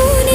Tú